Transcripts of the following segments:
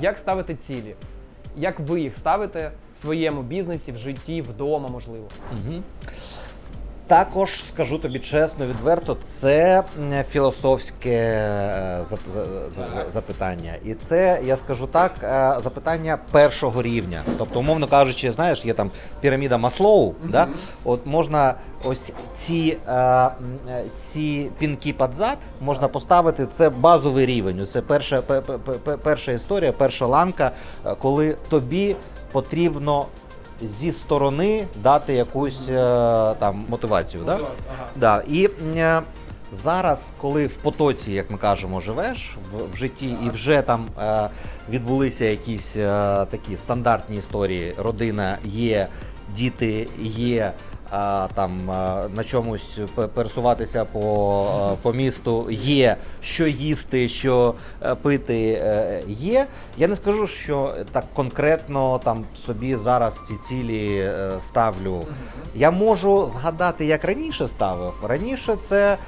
Як ставити цілі? Як ви їх ставите в своєму бізнесі, в житті, вдома, можливо? Угу. Також скажу тобі чесно, відверто, це філософське е, зап- за- за- за- запитання. І це, я скажу так, е, запитання першого рівня. Тобто, умовно кажучи, знаєш, є там піраміда Маслоу, да? от можна ось ці, е, ці пінки під зад можна поставити. Це базовий рівень. Це перша, пе- пе- пе- перша історія, перша ланка, коли тобі потрібно зі сторони дати якусь е, там мотивацію. Да? Да. І е, зараз, коли в потоці, як ми кажемо, живеш в, в житті, і вже там е, відбулися якісь такі стандартні історії, родина є, діти є. Там на чомусь пересуватися по, по місту є, що їсти, що е, пити е, є. Я не скажу, що так конкретно там собі зараз ці цілі е, ставлю. Я можу згадати, як раніше ставив. Раніше це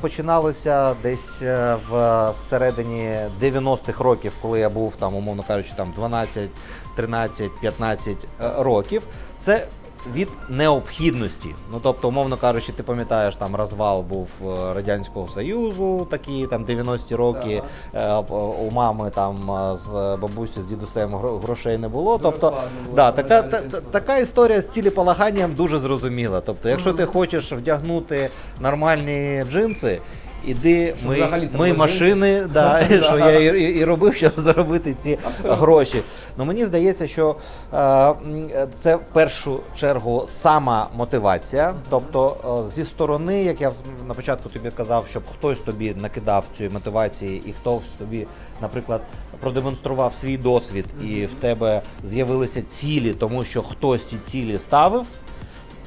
починалося десь в середині 90-х років, коли я був там, умовно кажучи, там 12, 13, 15 е, років. Це від необхідності. Ну тобто, умовно кажучи, ти пам'ятаєш, там розвал був е, Радянського Союзу, такі там 90-ті роки. Е, У мами там е, з бабусі з дідусем грошей не було. Тобто, да, така, та, та- така історія з цілеполаганням дуже зрозуміла. Тобто, якщо ти хочеш вдягнути нормальні джинси. Іди, ми, взагалі це ми були машини, да, що я і, і, і робив, щоб заробити ці гроші. Ну мені здається, що е, це в першу чергу сама мотивація. Тобто, е, зі сторони, як я на початку тобі казав, щоб хтось тобі накидав цієї мотивації, і хтось тобі, наприклад, продемонстрував свій досвід, і в тебе з'явилися цілі, тому що хтось ці цілі ставив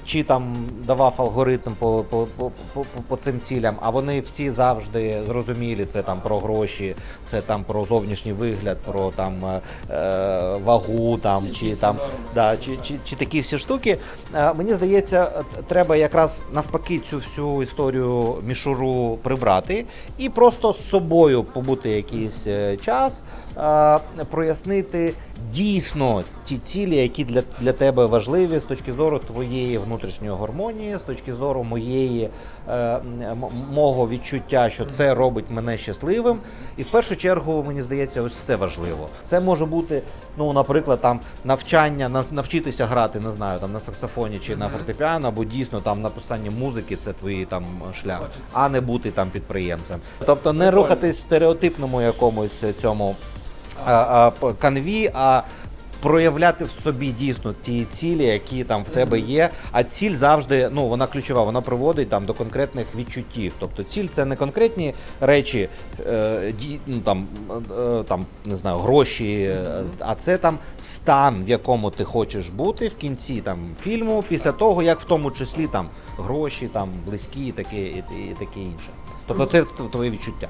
чи там давав алгоритм по, по, по, по, по цим цілям, а вони всі завжди зрозумілі. Це там про гроші, це там про зовнішній вигляд, про там е, вагу, там чи там да, чи, чи, чи такі всі штуки. Е, мені здається, треба якраз навпаки цю всю історію мішуру прибрати і просто з собою побути якийсь е, час, е, прояснити дійсно ті цілі, які для, для тебе важливі з точки зору твоєї внутрішньої гармонії, з точки зору моєї е, мого відчуття, що це робить мене щасливим. І в першу чергу, мені здається, ось це важливо. Це може бути, ну, наприклад, там навчання, нав- навчитися грати, не знаю, там на саксофоні чи на фортепіано, або дійсно там написання музики це твій там шлях, а не бути там підприємцем. Тобто не рухатись стереотипному якомусь цьому а, а, канві, а проявляти в собі дійсно ті цілі, які там в тебе є. А ціль завжди ну вона ключова, вона приводить там до конкретних відчуттів. Тобто ціль це не конкретні речі, е, ді- ну, там, е, там не знаю, гроші, е, а це там стан, в якому ти хочеш бути в кінці там фільму, після того як в тому числі там гроші, там близькі, і таке і, і таке інше. Тобто це твоє відчуття.